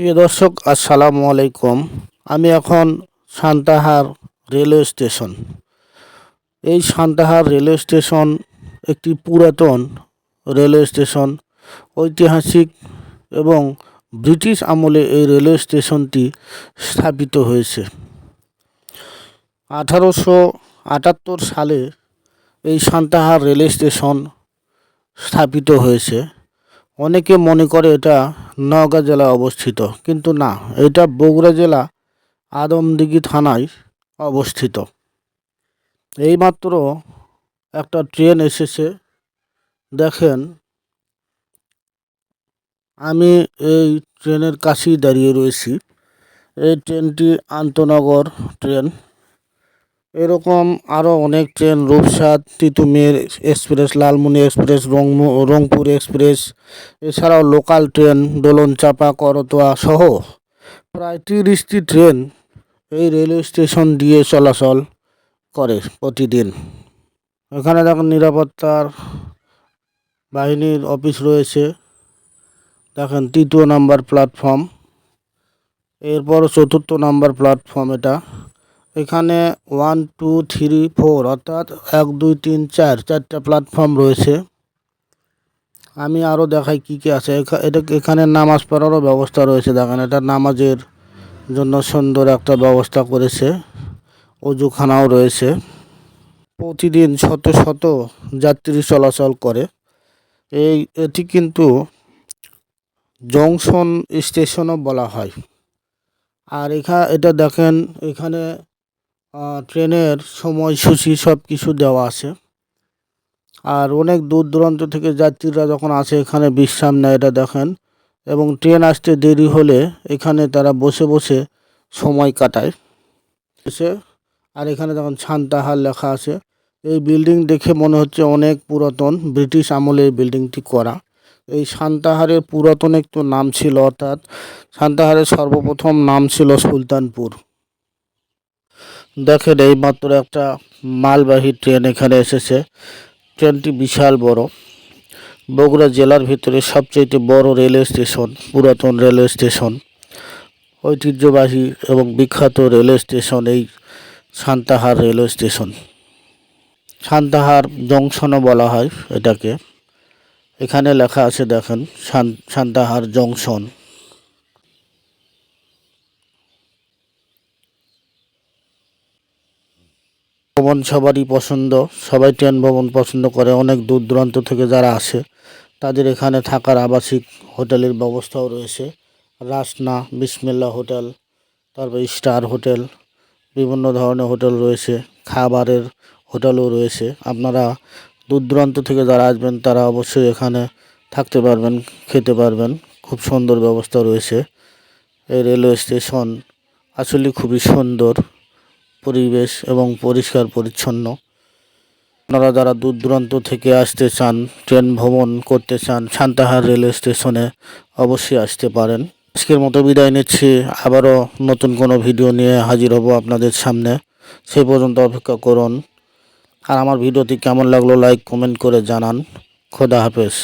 প্রিয় দর্শক, আসসালামু আলাইকুম। আমি এখন সান্তাহার রেলওয়ে স্টেশন। এই সান্তাহার রেলওয়ে স্টেশন একটি পুরাতন রেলওয়ে স্টেশন। ঐতিহাসিক এবং ব্রিটিশ আমলে এই রেলওয়ে স্টেশনটি স্থাপিত হয়েছে। আঠারোশো আটাত্তর সালে এই সান্তাহার রেলওয়ে স্টেশন স্থাপিত হয়েছে। অনেকে মনে করে এটা নওগাঁ জেলায় অবস্থিত। কিন্তু না, এটা বগুড়া জেলা আদমদিঘি থানায় অবস্থিত। এইমাত্র একটা ট্রেন এসেছে। দেখেন, আমি এই ট্রেনের কাছেই দাঁড়িয়ে রয়েছি। এই ট্রেনটি আন্তনগর ট্রেন। এরকম আরও অনেক train রূপসাদ, Titumir express, Lalmoni express Rangpur express, এছাড়াও local train Dolonchapa, Karatoya সহ প্রায় তিরিশটি ট্রেন এই রেলওয়ে স্টেশন দিয়ে চলাচল করে প্রতিদিন। এখানে দেখুন নিরাপত্তার বাহিনীর অফিস রয়েছে। দেখেন তৃতীয় নাম্বার প্ল্যাটফর্ম এরপর চতুর্থ নাম্বার প্ল্যাটফর্ম এটা। এখানে ওয়ান টু থ্রি ফোর অর্থাৎ এক, দুই, তিন, চার, চারটা প্ল্যাটফর্ম রয়েছে। আমি আরও দেখাই কী কী আছে। এটা এখানে নামাজ পড়ারও ব্যবস্থা রয়েছে, দেখেন, এটা নামাজের জন্য সুন্দর একটা ব্যবস্থা করেছে। অজুখানাও রয়েছে। প্রতিদিন শত শত যাত্রী চলাচল করে। এই, এটি কিন্তু জংশন স্টেশনও বলা হয়। আর এখা এটা দেখেন, এখানে ট্রেনের সময়সূচি সব কিছু দেওয়া আছে। আর অনেক দূর দূরান্ত থেকে যাত্রীরা যখন আসে, এখানে বিশ্রাম নেয়, এটা দেখেন। এবং ট্রেন আসতে দেরি হলে এখানে তারা বসে বসে সময় কাটায়। এসে, আর এখানে যখন ছান্তাহার লেখা আছে। এই বিল্ডিং দেখে মনে হচ্ছে অনেক পুরাতন, ব্রিটিশ আমলে এই বিল্ডিংটি করা। এই সান্তাহারের পুরাতন একটু নাম ছিল, অর্থাৎ সান্তাহারের সর্বপ্রথম নাম ছিল সুলতানপুর। দেখেন এই মাত্র একটা মালবাহী ট্রেন এখানে এসেছে। ট্রেনটি বিশাল বড়। বগুড়া জেলার ভিতরে সবচেয়ে বড় রেলওয়ে স্টেশন, পুরাতন রেলওয়ে স্টেশন। ঐতিহ্যবাহী এবং বিখ্যাত রেলওয়ে স্টেশন এই সান্তাহার রেলওয়ে স্টেশন। সান্তাহার জংশনও বলা হয় এটাকে। এখানে লেখা আছে দেখেন সান্তাহার জংশন। ভ্রমণ সবারই পছন্দ, সবাই ট্রেন ভ্রমণ পছন্দ করে, অনেক দূর দূরান্ত থেকে যারা আসে, তাদের এখানে থাকার আবাসিক হোটেলের ব্যবস্থাও রয়েছে। রাসনা, বিসমিল্লা হোটেল, তারপর স্টার হোটেল, বিভিন্ন ধরনের হোটেল রয়েছে, খাবারের হোটেলও রয়েছে। আপনারা দূর দূরান্ত থেকে যারা আসবেন, তারা অবশ্যই এখানে থাকতে পারবেন, খেতে পারবেন। খুব সুন্দর ব্যবস্থা রয়েছে। এই রেলওয়ে স্টেশন আসলে খুবই সুন্দর। পরিবেশ এবং পরিষ্কার পরিচ্ছন্ন। আপনারা যারা দূর দূরান্ত থেকে আসতে চান, ট্রেন ভ্রমণ করতে চান, সান্তাহার রেলওয়ে স্টেশনে অবশ্যই আসতে পারেন। আজকের মতো বিদায় নিচ্ছি। আবারও নতুন কোনো ভিডিও নিয়ে হাজির হব আপনাদের সামনে। সেই পর্যন্ত অপেক্ষা করুন। আর আমার ভিডিওটি কেমন লাগল লাইক কমেন্ট করে জানান। খোদা হাফেজ।